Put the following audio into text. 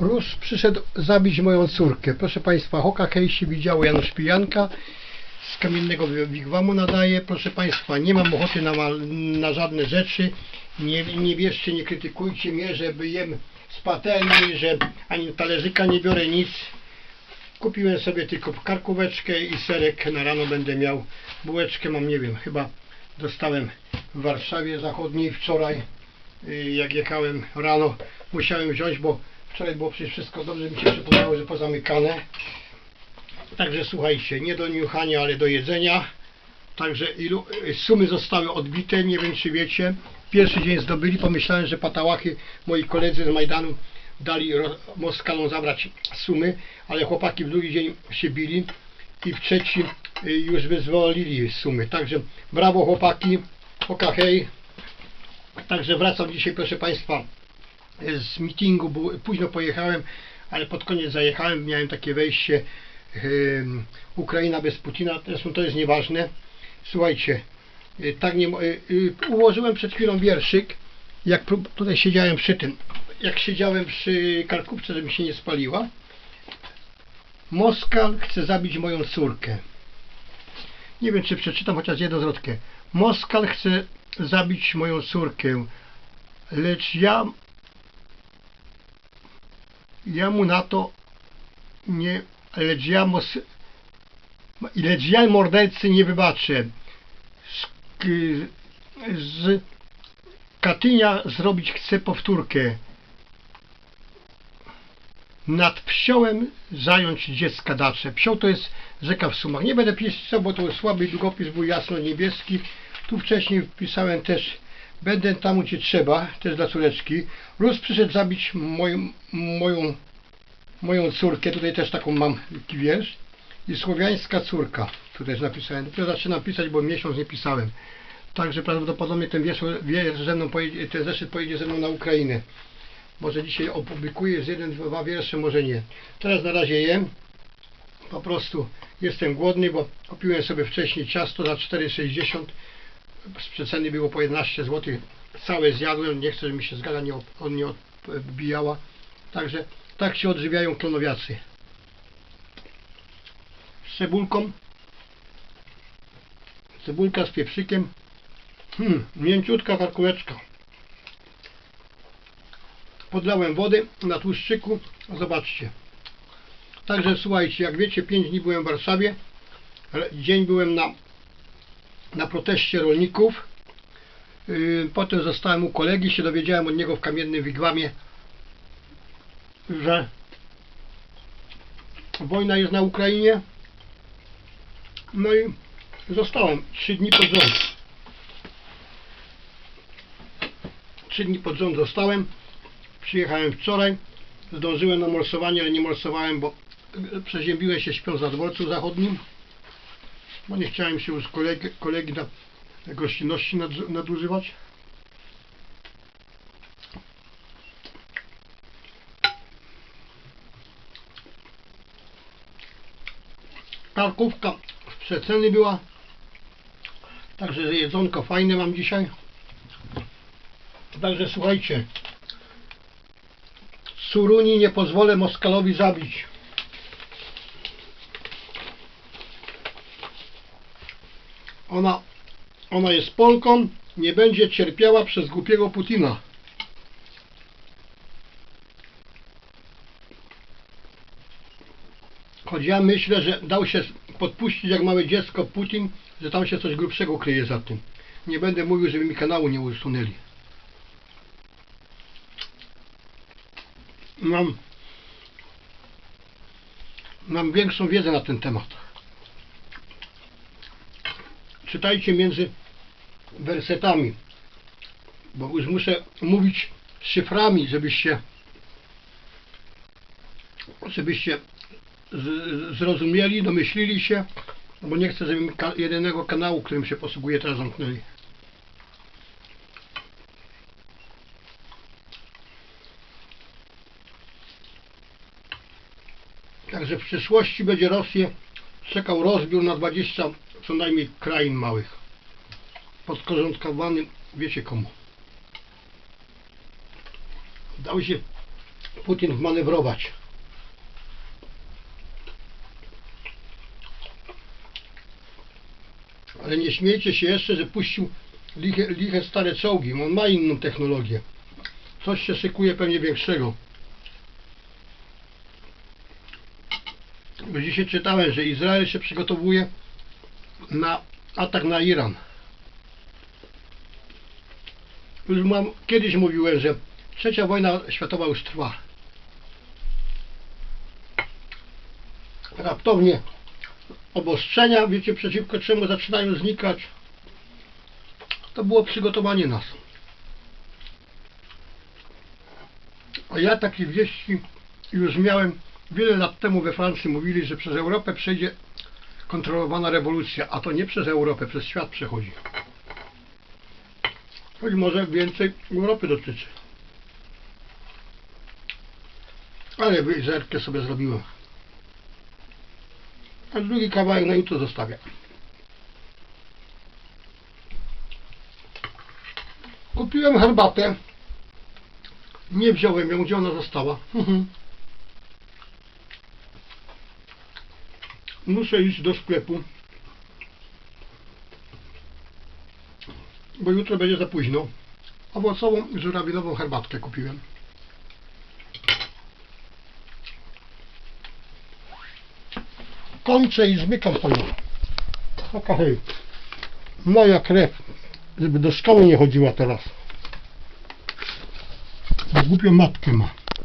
Róż przyszedł zabić moją córkę. Proszę Państwa, Hoka Kejsi widziało Janusz Pijanka. Z kamiennego wigwamu nadaje. Proszę Państwa, nie mam ochoty na, na żadne rzeczy. Nie, nie bierzcie, nie krytykujcie mnie, że jem z patelni, że ani talerzyka nie biorę nic. Kupiłem sobie tylko karkóweczkę i serek. Na rano będę miał bułeczkę. Mam, nie wiem, chyba dostałem w Warszawie Zachodniej wczoraj. Y, Jak jechałem rano, musiałem wziąć, bo wczoraj było przecież wszystko dobrze. Mi się przypomniało, że pozamykane. Także słuchajcie, nie do niuchania, ale do jedzenia. Także ilu, sumy zostały odbite, nie wiem czy wiecie. Pierwszy dzień zdobyli, pomyślałem, że patałachy, moi koledzy z Majdanu dali Moskalom zabrać sumy, ale chłopaki w drugi dzień się bili i w trzeci y, już wyzwolili sumy. Także brawo chłopaki, oka hej. Także wracam dzisiaj proszę Państwa z meetingu, bo późno pojechałem, ale pod koniec zajechałem, miałem takie wejście em, Ukraina bez Putina, zresztą to jest nieważne. Słuchajcie, y, tak nie, mo- y, y, ułożyłem przed chwilą wierszyk, jak tutaj siedziałem przy tym, jak siedziałem przy karkówce, żeby się nie spaliła. Moskal chce zabić moją córkę. Nie wiem, czy przeczytam chociaż jedną zwrotkę. Moskal chce zabić moją córkę, lecz ja ja mu na to nie, lecz ja mordercy nie wybaczę. Z, z Katynia zrobić chcę powtórkę. Nad psiołem zająć dziecka dacze. Psioł to jest rzeka w Sumach. Nie będę pisał, bo to słaby długopis był jasno-niebieski. Tu wcześniej wpisałem też Będę tam, gdzie trzeba, też dla córeczki. Rus przyszedł zabić moją, moją, moją córkę. Tutaj też taką mam wiersz. I słowiańska córka. Tu też napisałem. Dopiero zaczynam pisać, bo miesiąc nie pisałem. Także prawdopodobnie ten wiersz, wiersz ze mną pojedzie, ten zeszyt pojedzie ze mną na Ukrainę. Może dzisiaj opublikuję z jeden, dwa wiersze, może nie. Teraz na razie jem. Po prostu jestem głodny, bo kupiłem sobie wcześniej ciasto za 4,60 z przeceny było po 11 zł. Całe zjadłem, nie chcę, żeby mi się zgada nie, on nie odbijała. Także tak się odżywiają klonowiacy. Z cebulką. Cebulka z pieprzykiem. Hmm, mięciutka karkóweczka. Podlałem wody na tłuszczyku. Zobaczcie. Także słuchajcie, jak wiecie, 5 dni byłem w Warszawie. Dzień byłem na na proteście rolników. Yy, Potem zostałem u kolegi, się dowiedziałem od niego w kamiennym wigwamie, że wojna jest na Ukrainie. No i zostałem trzy dni pod rząd. Trzy dni pod rząd zostałem. Przyjechałem wczoraj. Zdążyłem na morsowanie, ale nie morsowałem, bo yy, przeziębiłem się śpiąc na dworcu zachodnim bo nie chciałem się już kolegi, kolegi na gościnności nad, nadużywać. Karkówka w przeceny była. Także jedzonko fajne mam dzisiaj. Także słuchajcie. Suruni nie pozwolę Moskalowi zabić. Ona, ona jest Polką, nie będzie cierpiała przez głupiego Putina. Choć ja myślę, że dał się podpuścić jak małe dziecko Putin, że tam się coś grubszego kryje za tym. Nie będę mówił, żeby mi kanału nie usunęli. Mam, mam większą wiedzę na ten temat czytajcie między wersetami, bo już muszę mówić szyframi, żebyście żebyście z, zrozumieli, domyślili się, bo nie chcę, żeby jedynego kanału, którym się posługuje, teraz zamknęli. Także w przyszłości będzie Rosję czekał rozbiór na 20 co najmniej krain małych. Podporządkowany wiecie komu. Dał się Putin wmanewrować. Ale nie śmiejcie się jeszcze, że puścił liche, liche stare czołgi. On ma inną technologię. Coś się szykuje pewnie większego. Bo dzisiaj czytałem, że Izrael się przygotowuje na atak na Iran. Już mam, kiedyś mówiłem, że trzecia wojna światowa już trwa. Raptownie obostrzenia, wiecie, przeciwko czemu zaczynają znikać. To było przygotowanie nas. A ja takie wieści już miałem wiele lat temu we Francji. Mówili, że przez Europę przejdzie kontrolowana rewolucja, a to nie przez Europę, przez świat przechodzi. Choć może więcej Europy dotyczy. Ale wyzerkę sobie zrobiłem. A drugi kawałek na jutro zostawię. Kupiłem herbatę. Nie wziąłem ją, gdzie ona została. Muszę iść do sklepu. Bo jutro będzie za późno. Owocową i żurawinową herbatkę kupiłem. Kończę i zmykam panią. Taka hej. Moja krew. Żeby do szkoły nie chodziła teraz. Głupią matkę ma.